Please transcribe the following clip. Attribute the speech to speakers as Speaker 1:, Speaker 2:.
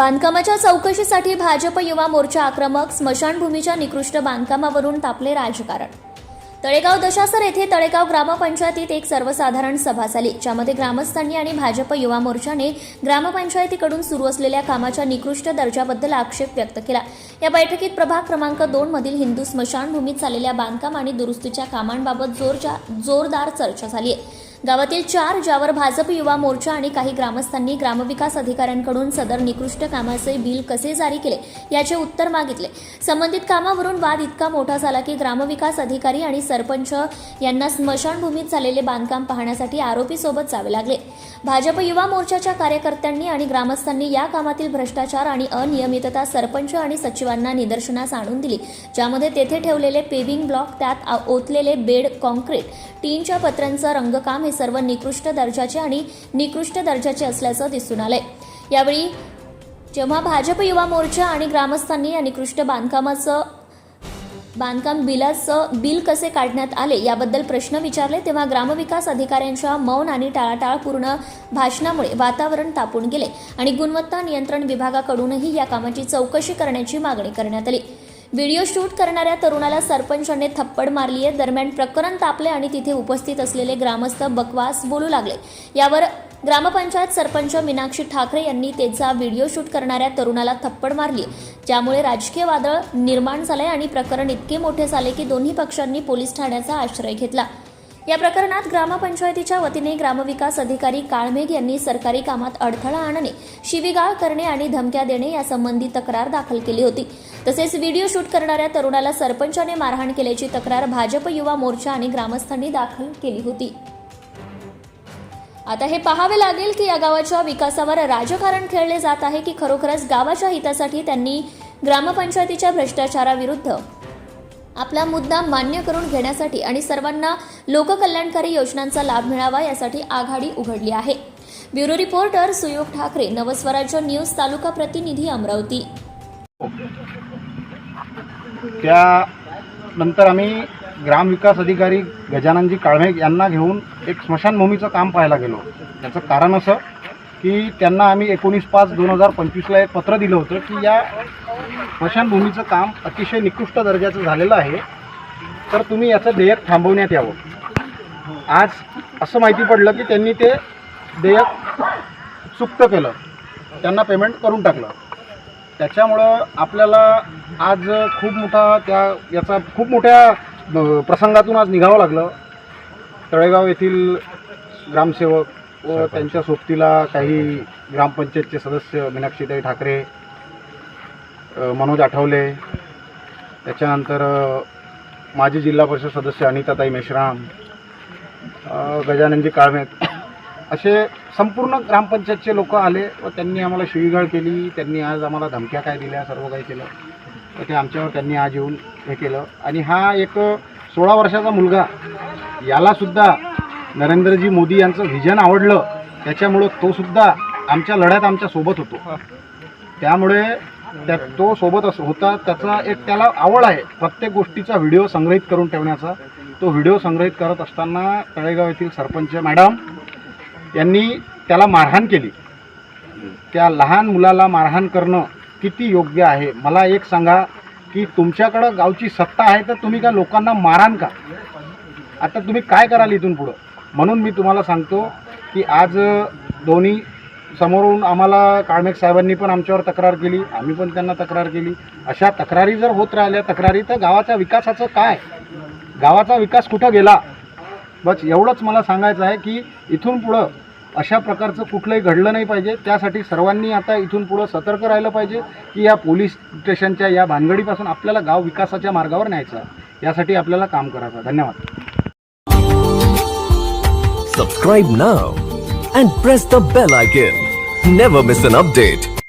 Speaker 1: बांधकामाच्या चौकशीसाठी भाजप युवा मोर्चा आक्रमक स्मशानभूमीच्या निकृष्ट बांधकामावरून तापले राजकारण. तळेगाव दशासर येथे तळेगाव ग्रामपंचायतीत एक सर्वसाधारण सभा झाली ज्यामध्ये ग्रामस्थांनी आणि भाजप युवा मोर्चाने ग्रामपंचायतीकडून सुरू असलेल्या कामाच्या निकृष्ट दर्जाबद्दल आक्षेप व्यक्त केला. या बैठकीत प्रभाग क्रमांक दोन मधील हिंदू स्मशानभूमीत झालेल्या बांधकाम आणि दुरुस्तीच्या कामांबाबत जोरच्या जोरदार चर्चा झाली आहे गावातील चार ज्यावर भाजप युवा मोर्चा आणि काही ग्रामस्थांनी ग्रामविकास अधिकाऱ्यांकडून सदर निकृष्ट कामाचे बिल कसे जारी केले याचे उत्तर मागितले. संबंधित कामावरून वाद इतका मोठा झाला की ग्रामविकास अधिकारी आणि सरपंच यांना स्मशानभूमीत झालेले बांधकाम पाहण्यासाठी आरोपीसोबत जावे लागले. भाजप युवा मोर्चाच्या कार्यकर्त्यांनी आणि ग्रामस्थांनी या कामातील भ्रष्टाचार आणि अनियमितता सरपंच आणि सचिवांना निदर्शनास आणून दिली. ज्यामध्ये तेथे ठेवलेले पेविंग ब्लॉक त्यात ओतलेले बेड कॉन्क्रीट टीनच्या पत्रांचं रंगकाम हे सर्व निकृष्ट दर्जाचे आणि निकृष्ट दर्जाचे असल्याचं दिसून आलंय. यावेळी जेव्हा भाजप युवा मोर्चा आणि ग्रामस्थांनी या निकृष्ट बांधकामाचं बांधकाम बिलाचं बिल कसे काढण्यात आले याबद्दल प्रश्न विचारले तेव्हा ग्रामविकास अधिकाऱ्यांच्या मौन आणि टाळाटाळपूर्ण भाषणामुळे वातावरण तापून गेले आणि गुणवत्ता नियंत्रण विभागाकडूनही या कामाची चौकशी करण्याची मागणी करण्यात आली. व्हिडिओ शूट करणाऱ्या तरुणाला सरपंचाने थप्पड मारली आहे दरम्यान प्रकरण तापले आणि तिथे उपस्थित असलेले ग्रामस्थ बकवास बोलू लागले. यावर ग्रामपंचायत सरपंच मीनाक्षी ठाकरे यांनी त्याचा व्हिडिओ शूट करणाऱ्या तरुणाला थप्पड मारली. ज्यामुळे राजकीय वादळ निर्माण झाले आणि प्रकरण इतके मोठे झाले की दोन्ही पक्षांनी पोलीस ठाण्याचा आश्रय घेतला. या प्रकरणात ग्रामपंचायतीच्या वतीने ग्रामविकास अधिकारी काळमेघ यांनी सरकारी कामात अडथळा आणणे शिवीगाळ करणे आणि धमक्या देणे यासंबंधी तक्रार दाखल केली होती. तसेच व्हिडिओ शूट करणाऱ्या तरुणाला सरपंचाने मारहाण केल्याची तक्रार भाजप युवा मोर्चा आणि ग्रामस्थांनी दाखल केली होती. आता हे पाहावे लागेल की या गावाच्या विकासावर राजकारण खेळले जात आहे की खरोखरच गावाच्या हितासाठी त्यांनी ग्रामपंचायतीच्या भ्रष्टाचाराविरुद्ध? आपला मुद्दा मान्य करून घेण्यासाठी आणि सर्वांना लोककल्याणकारी योजनांचा लाभ मिळावा यासाठी आघाडी उघडली आहे. Bureau reporter Suyog Thakare Navswarajya news तालुका प्रतिनिधी अमरावती.
Speaker 2: त्यानंतर आम्ही ग्रामविकास अधिकारी गजाननजी काळमेघ यांना घेऊन एक स्मशानभूमीचं काम पाहायला गेलो. त्याचं कारण असं की त्यांना आम्ही एकोणीस पाच दोन हजार पंचवीसला एक पत्र दिलं होतं की या स्मशानभूमीचं काम अतिशय निकृष्ट दर्जाचं झालेलं आहे. तर तुम्ही याचं देयक थांबवण्यात यावं. आज असं माहिती पडलं की त्यांनी ते देयक चुकतं केलं. त्यांना पेमेंट करून टाकलं. त्याच्यामुळं आपल्याला आज खूप मोठा त्या याचा खूप मोठ्या प्रसंगातून आज निघावं लागलं. तळेगाव येथील ग्रामसेवक व त्यांच्या सोबतीला काही ग्रामपंचायतचे सदस्य मीनाक्षीताई ठाकरे मनोज आठवले त्याच्यानंतर माजी जिल्हा परिषद सदस्य अनिताताई मेश्राम गजाननजी काळमेत असे संपूर्ण ग्रामपंचायतचे लोक आले व त्यांनी आम्हाला शिवीगाळ केली. त्यांनी आज आम्हाला धमक्या काय दिल्या सर्व काही केलं. तर ते आमच्यावर त्यांनी आज येऊन हे केलं. आणि हा एक सोळा वर्षाचा मुलगा यालासुद्धा नरेंद्रजी मोदी यांचं व्हिजन आवडलं. त्याच्यामुळं तोसुद्धा आमच्या लढ्यात आमच्यासोबत होतो. त्यामुळे त्या तो सोबत अस होता. त्याचा एक त्याला आवड आहे. प्रत्येक गोष्टीचा व्हिडिओ संग्रहित करून ठेवण्याचा. तो व्हिडिओ संग्रहित करत असताना तळेगाव येथील सरपंच मॅडम यांनी त्याला मारहाण केली. त्या लहान मुलाला मारहाण करणं किती योग्य आहे? मला एक सांगा की तुमच्याकडं गावची सत्ता आहे तर तुम्ही का लोकांना मारान का? आता तुम्ही काय कराल इथून पुढं? म्हणून मी तुम्हाला सांगतो की आज दोन्ही समोरून आम्हाला काळमेघ साहेबांनी पण आमच्यावर तक्रार केली आम्ही पण त्यांना तक्रार केली. अशा तक्रारी जर होत राहिल्या तक्रारी तर गावाच्या विकासाचं काय? गावाचा विकास कुठं गेला? बस एवढंच मला सांगायचं आहे की इथून पुढं अशा प्रकारचं कुठलंही घडलं नाही पाहिजे. त्यासाठी सर्वांनी आता इथून पुढं सतर्क राहिलं पाहिजे की या पोलीस स्टेशनच्या या भानगडीपासून आपल्याला गाव विकासाच्या मार्गावर न्यायचं यासाठी आपल्याला काम करायचं धन्यवाद.
Speaker 3: Subscribe now and press the bell icon never miss an update